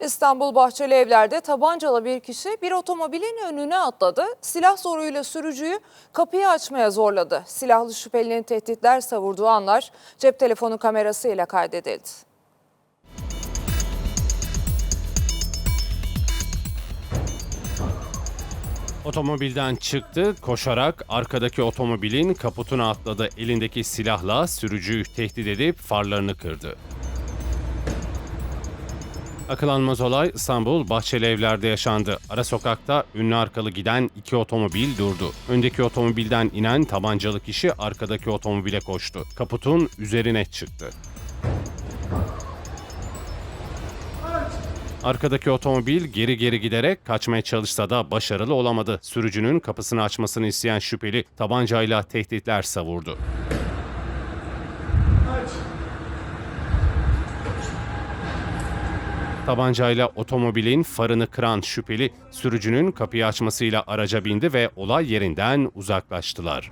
İstanbul Bahçeli Evler'de tabancalı bir kişi bir otomobilin önüne atladı. Silah zoruyla sürücüyü kapıyı açmaya zorladı. Silahlı şüphelinin tehditler savurduğu anlar cep telefonu kamerasıyla kaydedildi. Otomobilden çıktı, koşarak arkadaki otomobilin kaputuna atladı. Elindeki silahla sürücüyü tehdit edip farlarını kırdı. Akılanmaz olay İstanbul Bahçeli Evler'de yaşandı. Ara sokakta ünlü arkalı giden iki otomobil durdu. Öndeki otomobilden inen tabancalı kişi arkadaki otomobile koştu. Kaputun üzerine çıktı. Arkadaki otomobil geri geri giderek kaçmaya çalışsa da başarılı olamadı. Sürücünün kapısını açmasını isteyen şüpheli tabancayla tehditler savurdu. Tabancayla otomobilin farını kıran şüpheli sürücünün kapıyı açmasıyla araca bindi ve olay yerinden uzaklaştılar.